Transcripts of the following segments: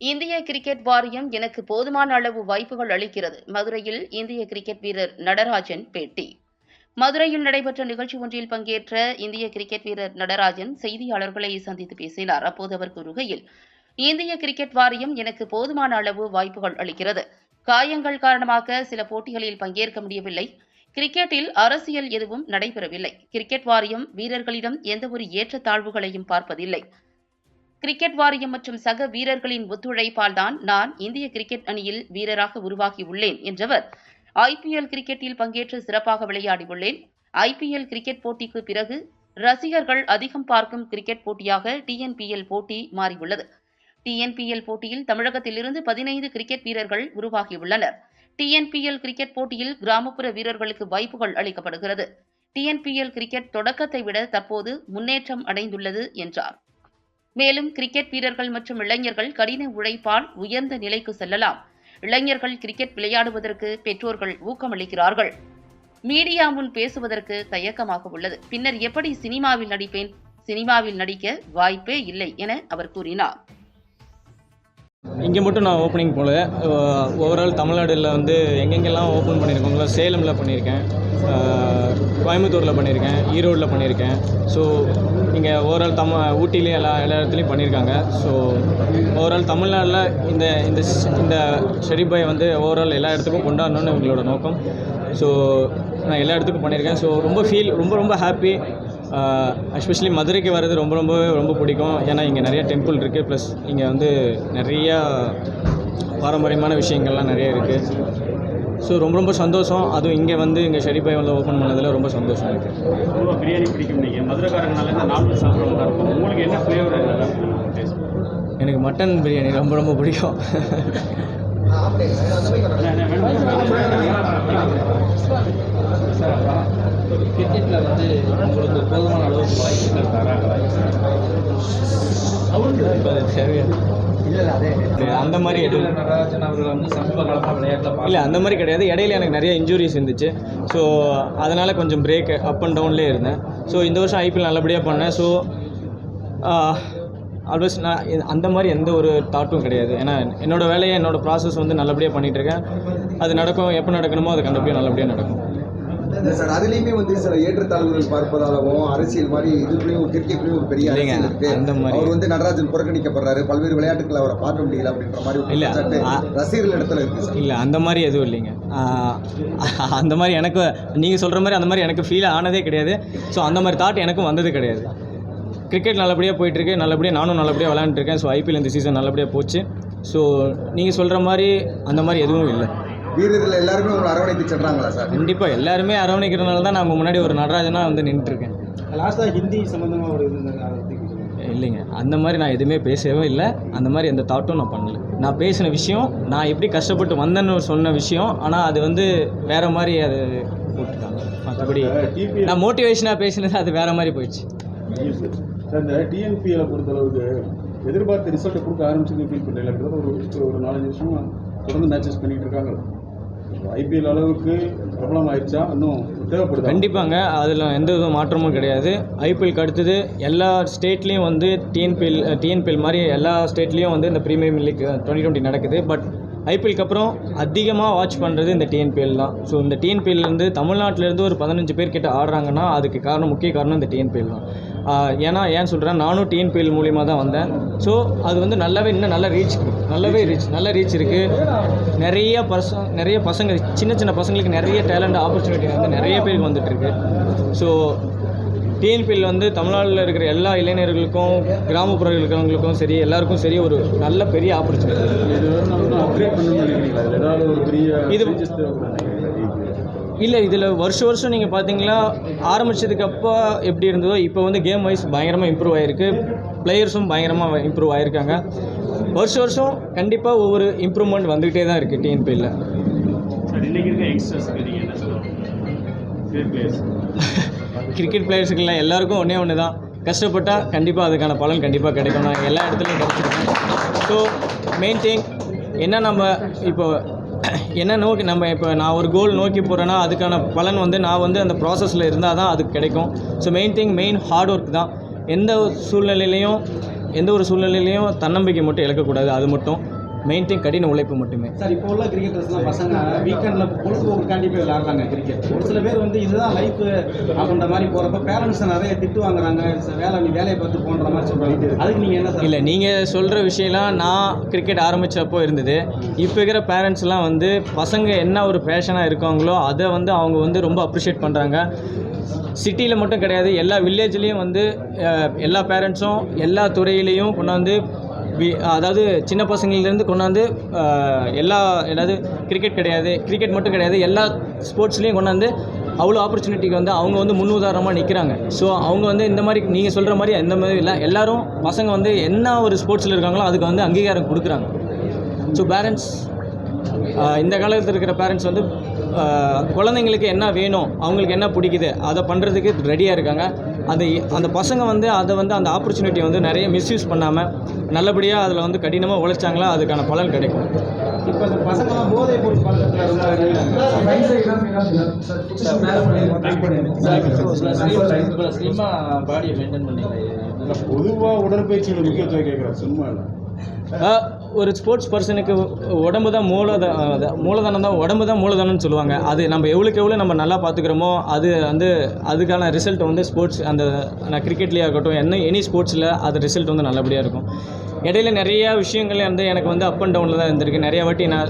இந்திய கிரிக்கெட் வாரியம் எனக்கு போதுமான அளவு வாய்ப்புகள் அளிக்கிறது. மதுரையில் இந்திய கிரிக்கெட் வீரர் நடராஜன் பேட்டி. மதுரையில் நடைபெற்ற நிகழ்ச்சி ஒன்றில் பங்கேற்ற இந்திய கிரிக்கெட் வீரர் நடராஜன் செய்தியாளர்களை சந்தித்து பேசினார். அப்போது அவர் கூறுகையில் இந்திய கிரிக்கெட் வாரியம் எனக்கு போதுமான அளவு வாய்ப்புகள் அளிக்கிறது. காயங்கள் காரணமாக சில போட்டிகளில் பங்கேற்க முடியவில்லை. கிரிக்கெட்டில் அரசியல் எதுவும் நடைபெறவில்லை. கிரிக்கெட் வாரியம் வீரர்களிடம் எந்தவொரு ஏற்றத்தாழ்வுகளையும் பார்ப்பதில்லை. கிரிக்கெட் வாரியம் மற்றும் சக வீரர்களின் ஒத்துழைப்பால் தான் நான் இந்திய கிரிக்கெட் அணியில் வீரராக உருவாகியுள்ளேன் என்றவர். ஐபிஎல் கிரிக்கெட்டில் பங்கேற்று சிறப்பாக விளையாடியுள்ளேன். ஐபிஎல் கிரிக்கெட் போட்டிக்கு பிறகு ரசிகர்கள் அதிகம் பார்க்கும் கிரிக்கெட் போட்டியாக டிஎன்பிஎல் போட்டி மாறியுள்ளது. டிஎன்பிஎல் போட்டியில் தமிழகத்திலிருந்து பதினைந்து கிரிக்கெட் வீரர்கள் உருவாகியுள்ளனர். டிஎன்பிஎல் கிரிக்கெட் போட்டியில் கிராமப்புற வீரர்களுக்கு வாய்ப்புகள் அளிக்கப்படுகிறது. டிஎன்பிஎல் கிரிக்கெட் தொடக்கத்தை விட தற்போது முன்னேற்றம் அடைந்துள்ளது என்றார். மேலும் கிரிக்கெட் வீரர்கள் மற்றும் இளைஞர்கள் கடின உழைப்பால் உயர்ந்த நிலைக்கு செல்லலாம். இளைஞர்கள் கிரிக்கெட் விளையாடுவதற்கு பெற்றோர்கள் ஊக்கமளிக்கிறார்கள். மீடியா முன் பேசுவதற்கு தயக்கமாக உள்ளது. பின்னர் எப்படி சினிமாவில் நடிப்பேன்? சினிமாவில் நடிக்க வாய்ப்பே இல்லை என அவர் கூறினார். இங்கே மட்டும் நான் ஓப்பனிங் போல. ஓவரால் தமிழ்நாடுல வந்து எங்கெங்கெல்லாம் ஓப்பன் பண்ணியிருக்கோங்களோ சேலமில் பண்ணியிருக்கேன். கோயம்புத்தூரில் பண்ணியிருக்கேன் ஈரோடில் பண்ணியிருக்கேன் ஸோ இங்கே ஓவரால் தம ஊட்டிலையும் எல்லா எல்லா இடத்துலையும் பண்ணியிருக்காங்க ஸோ ஓவரால் தமிழ்நாட்டில் இந்த இந்த இந்த ஷெரீப் வந்து ஓவரால் எல்லா இடத்துக்கும் கொண்டாடணும்னு எங்களோட நோக்கம். ஸோ நான் எல்லா இடத்துக்கும் பண்ணியிருக்கேன் ஸோ ரொம்ப ஃபீல் ரொம்ப ரொம்ப ஹாப்பி எஸ்பெஷலி மதுரைக்கு வர்றது ரொம்ப ரொம்ப ரொம்ப பிடிக்கும். ஏன்னா இங்கே நிறைய டெம்பிள் இருக்குது ப்ளஸ் இங்கே வந்து நிறையா பாரம்பரியமான விஷயங்கள்லாம் நிறைய இருக்குது ஸோ ரொம்ப ரொம்ப சந்தோஷம். அதுவும் இங்கே வந்து இங்கே ஷெரீபாய் வந்து ஓப்பன் பண்ணதில் ரொம்ப சந்தோஷம் இருக்குது பொதுவாக பிரியாணி பிடிக்கும் நீங்கள் மதுரைக்காரங்கனால இந்த நாட்டு சாப்பிட்றவங்க இருக்கும். உங்களுக்கு என்ன ஃப்ளேவர் எனக்கு மட்டன் பிரியாணி ரொம்ப ரொம்ப பிடிக்கும். கிரிக்கெட்டில் வந்து உங்களுக்கு போதுமான அளவுக்கு வாய்ப்புகள் தராங்களா? இப்போ அது தேவையா அந்த மாதிரி எதுவும். நடராஜன் அவர்கள் வந்து சமீப காலமாக விளையாட்டில் இல்லை அந்த மாதிரி கிடையாது. இடையில எனக்கு நிறைய இன்ஜுரிஸ் இருந்துச்சு. ஸோ அதனால் கொஞ்சம் பிரேக் அப் அண்ட் டவுன்லேயே இருந்தேன். ஸோ இந்த வருஷம் ஐபிஎல் நல்லபடியாக பண்ணேன். ஸோ ஆல்வேஸ் நான் அந்த மாதிரி எந்த ஒரு தாட்டும் கிடையாது. ஏன்னா என்னோடய வேலையை என்னோடய ப்ராசஸ் வந்து நல்லபடியாக பண்ணிகிட்டு இருக்கேன். அது நடக்கும் எப்போ நடக்கணுமோ அது கண்டிப்பாக நல்லபடியாக நடக்கும். இல்லை சார் அதுலேயுமே வந்து சில ஏற்றத்தாழ்வுகள் பார்ப்பதாகவும் அரசியல் மாதிரி இதுக்குள்ளேயும் கிரிக்கெட்லேயும் ஒரு பெரிய அரசியல் இருக்கு. அந்த மாதிரி. அவர் வந்து நடராஜன் புறக்கணிக்கப்படுறாரு. பல்வேறு விளையாட்டுகளை அவரை பார்க்க முடியல அப்படின்ற மாதிரி இல்ல, ரசிகர்கள் இடத்துல இருக்கு இல்லை அந்த மாதிரி எதுவும் இல்லைங்க. அந்த மாதிரி எனக்கு நீங்கள் சொல்கிற மாதிரி அந்த மாதிரி எனக்கு ஃபீல் ஆனதே கிடையாது. ஸோ அந்த மாதிரி தாட் எனக்கும் வந்தது கிடையாது. கிரிக்கெட் நல்லபடியாக போயிட்டுருக்கு. நல்லபடியாக நானும் நல்லபடியாக விளையாண்டுருக்கேன் ஸோ ஐபிஎல் இந்த சீசன் நல்லபடியாக போச்சு. ஸோ நீங்கள் சொல்கிற மாதிரி அந்த மாதிரி எதுவும் இல்லை. வீரர்கள் எல்லாருமே உங்களை அரவணைத்து சென்றாங்களா சார்? கண்டிப்பாக எல்லாருமே அரவணைக்கிறனால தான் நான் உங்கள் முன்னாடி ஒரு நடராஜனாக வந்து நின்றுட்டுருக்கேன். லாஸ்ட்டாக ஹிந்தி சம்மந்தமாக ஒரு. இல்லைங்க அந்த மாதிரி நான் எதுவுமே பேசவே இல்லை. அந்த மாதிரி எந்த தாட்டும் நான் பண்ணல. நான் பேசின விஷயம் நான் எப்படி கஷ்டப்பட்டு வந்தேன்னு சொன்ன விஷயம் ஆனால் அது வந்து வேறு மாதிரி அது போட்டுட்டாங்க. மற்றபடி நான் மோட்டிவேஷனாக பேசினது அது வேறு மாதிரி போயிடுச்சு. சார். இந்த டிஎன்பிஎலை பொறுத்தளவுக்கு எதிர்பார்த்த ரிசல்ட்டை கொடுக்க ஆரம்பிச்சு ஃபீல் கிட்டத்தட்ட ஒரு ஒரு நாலஞ்சு வருஷமா தொடர்ந்து மேட்சஸ் பண்ணிட்டு இருக்காங்க. ஐபிஎல் அளவுக்கு பிரபலம் ஆயிடுச்சா இன்னும் தேவைப்படுது? கண்டிப்பாங்க. அதில் எந்த வித மாற்றமும் கிடையாது. ஐபிஎல்க்கு அடுத்தது எல்லா ஸ்டேட்லேயும் வந்து டிஎன்பிஎல் டிஎன்பிஎல் மாதிரி எல்லா ஸ்டேட்லேயும் வந்து இந்த ப்ரீமியம் லீக் டுவெண்ட்டி டுவெண்ட்டி நடக்குது. பட் ஐபிஎல்க்கு அப்புறம் அதிகமாக வாட்ச் பண்ணுறது இந்த டிஎன்பிஎல் தான். ஸோ இந்த டிஎன்பிஎல்லேருந்து தமிழ்நாட்டிலேருந்து ஒரு பதினஞ்சு பேர் கிட்ட ஆடுறாங்கன்னா அதுக்கு காரணம் முக்கிய காரணம் இந்த டிஎன்பிஎல் தான். ஏன்னா ஏன் சொல்கிறேன் நானும் டிஎன்பிஎல் மூலியமாக தான் வந்தேன். ஸோ அது வந்து நல்லாவே இன்னும் நல்லா ரீச் நல்லாவே ரீச் நல்ல ரீச் இருக்குது நிறைய பசங்க நிறைய பசங்க சின்ன சின்ன பசங்களுக்கு நிறைய டேலண்ட் ஆப்பர்ச்சுனிட்டி வந்து நிறைய பேருக்கு வந்துட்டுருக்கு ஸோ டிஎன்பிஎல் வந்து தமிழ்நாட்டில் இருக்கிற எல்லா இளைஞர்களுக்கும் கிராமப்புற இருக்கிறவங்களுக்கும் சரி எல்லாருக்கும் சரி ஒரு நல்ல பெரிய ஆப்பர்ச்சுனிட்டி இது இல்லை இதில் வருஷம் வருஷம் நீங்கள் பார்த்தீங்களா ஆரம்பிச்சதுக்கு அப்போ எப்படி இருந்ததோ இப்போ வந்து கேம் வைஸ் பயங்கரமாக இம்ப்ரூவ் ஆகிருக்கு பிளேயர்ஸும் பயங்கரமாக இம்ப்ரூவ் ஆகிருக்காங்க வருஷம் வருஷம் கண்டிப்பாக ஒவ்வொரு இம்ப்ரூவ்மெண்ட் வந்துக்கிட்டே தான் இருக்குது டிஎன்பியில் கிரிக்கெட் பிளேயர்ஸுக்கெல்லாம் எல்லாருக்கும் ஒன்றே ஒன்று தான் கஷ்டப்பட்டால் கண்டிப்பாக அதுக்கான பலன் கண்டிப்பாக கிடைக்கும். நான் எல்லா இடத்துலையும் கிடச்சிருக்கேன். ஸோ மெயின் திங் என்ன நம்ம இப்போ என்ன நோக்கி நம்ம இப்போ நான் ஒரு கோல் நோக்கி போகிறேன்னா அதுக்கான பலன் வந்து நான் வந்து அந்த ப்ராசஸில் இருந்தால் தான் அதுக்கு கிடைக்கும். So main thing main hard work தான். எந்த சூழ்நிலையிலையும் எந்த ஒரு சூழ்நிலையிலையும் தன்னம்பிக்கை மட்டும் இழக்கக்கூடாது. அது மட்டும். மெயின் திங் கடின உழைப்பு மட்டுமே. சார் இப்போ உள்ள கிரிக்கெட்டர்ஸ்லாம் பசங்க வீக்கெண்டில் பொழுதுபோக்குக்காண்டி போய் விளையாடுறாங்க கிரிக்கெட் ஒரு சில பேர் வந்து இதுதான் லைஃப் அப்படின்ற மாதிரி போகிறப்ப பேரண்ட்ஸ் நிறைய திட்டு வாங்குறாங்க. வேலை நீ வேலையை பார்த்து போன்ற மாதிரி சொல்கிறாங்க அதுக்கு நீங்கள் என்ன இல்லை நீங்கள் சொல்கிற விஷயம்லாம் நான் கிரிக்கெட் ஆரம்பித்தப்போ இருந்தது. இப்போ இருக்கிற பேரண்ட்ஸ்லாம் வந்து பசங்க என்ன ஒரு பேஷனாக இருக்காங்களோ அதை வந்து அவங்க வந்து ரொம்ப அப்ரிஷியேட் பண்ணுறாங்க சிட்டியில் மட்டும் கிடையாது எல்லா வில்லேஜ்லேயும் வந்து எல்லா பேரண்ட்ஸும் எல்லா துறையிலையும் கொண்டாந்து வி அதாவது சின்ன பசங்கள்லேருந்து கொண்டாந்து எல்லா ஏதாவது கிரிக்கெட் கிடையாது கிரிக்கெட் மட்டும் கிடையாது எல்லா ஸ்போர்ட்ஸ்லேயும் கொண்டாந்து அவ்வளோ ஆப்பர்ச்சுனிட்டிக்கு வந்து அவங்க வந்து முன்னுதாரணமாக நிற்கிறாங்க ஸோ அவங்க வந்து இந்த மாதிரி நீங்கள் சொல்கிற மாதிரி எந்த மாதிரி இல்லை. எல்லாரும் பசங்க வந்து என்ன ஒரு ஸ்போர்ட்ஸில் இருக்காங்களோ அதுக்கு வந்து அங்கீகாரம் கொடுக்குறாங்க. ஸோ பேரண்ட்ஸ் இந்த காலத்தில் இருக்கிற பேரண்ட்ஸ் வந்து குழந்தைங்களுக்கு என்ன வேணும் அவங்களுக்கு என்ன பிடிக்குது அதை பண்ணுறதுக்கு ரெடியாக இருக்காங்க. அந்த அந்த பசங்க வந்து அதை வந்து அந்த ஆப்பர்ச்சுனிட்டி வந்து நிறைய மிஸ்யூஸ் பண்ணாமல் நல்லபடியாக அதில் வந்து கடினமாக உழைச்சாங்களா அதுக்கான பலன் கிடைக்கும். இப்போ இந்த பசங்களாம் போதை பொருள் பழக்கத்தில் ரொம்ப இவ்வளோ ஸ்லிம்மாக பாடியை மெயின்டைன் பண்ணீங்களே பொதுவாக உடற்பயிற்சியோட முக்கியத்துவம் கேட்குறேன் சும்மா இல்லை. ஒரு ஸ்போர்ட்ஸ் பர்சனுக்கு உடம்பு தான் மூலத மூலதனம் தான் உடம்பு தான் மூலதனம்னு சொல்லுவாங்க. அது நம்ம எவ்வளோக்கு எவ்வளோ நம்ம நல்லா பார்த்துக்கிறோமோ அது வந்து அதுக்கான ரிசல்ட் வந்து ஸ்போர்ட்ஸ் அந்த நான் கிரிக்கெட்லேயே இருக்கட்டும் என்ன எனி ஸ்போர்ட்ஸில் அது ரிசல்ட் வந்து நல்லபடியாக இருக்கும். இடையில நிறைய விஷயங்கள் வந்து எனக்கு வந்து அப் அண்ட் டவுனில் தான் இருந்திருக்கு. நிறைய வாட்டி நான்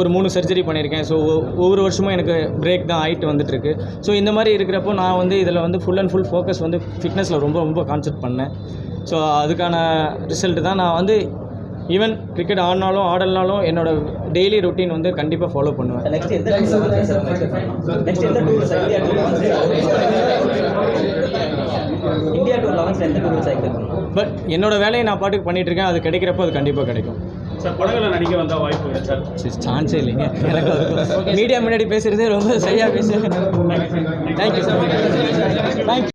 ஒரு மூணு சர்ஜரி பண்ணியிருக்கேன். ஸோ ஒவ்வொரு வருஷமும் எனக்கு பிரேக் தான் ஆகிட்டு வந்துட்டுருக்கு. ஸோ இந்த மாதிரி இருக்கிறப்போ நான் வந்து இதில் வந்து ஃபுல் அண்ட் ஃபுல் ஃபோக்கஸ் வந்து ஃபிட்னஸில் ரொம்ப ரொம்ப கான்சென்ட் பண்ணேன். ஸோ அதுக்கான ரிசல்ட்டு தான் நான் வந்து ஈவன் கிரிக்கெட் ஆடினாலும் ஆடலனாலும் என்னோட டெய்லி ரொட்டீன் வந்து கண்டிப்பாக ஃபாலோ பண்ணுவேன். பட் என்னோட வேலையை நான் பாட்டுக்கு பண்ணிட்டு இருக்கேன் அது கிடைக்கிறப்போ அது கண்டிப்பாக கிடைக்கும். சார் படங்களில் நடிக்க வந்தால் வாய்ப்பு சார் சான்ஸே இல்லைங்க. எனக்கு மீடியா முன்னாடி பேசுகிறதே ரொம்ப சரியாக பேசுகிறேன் தேங்க்யூ சார்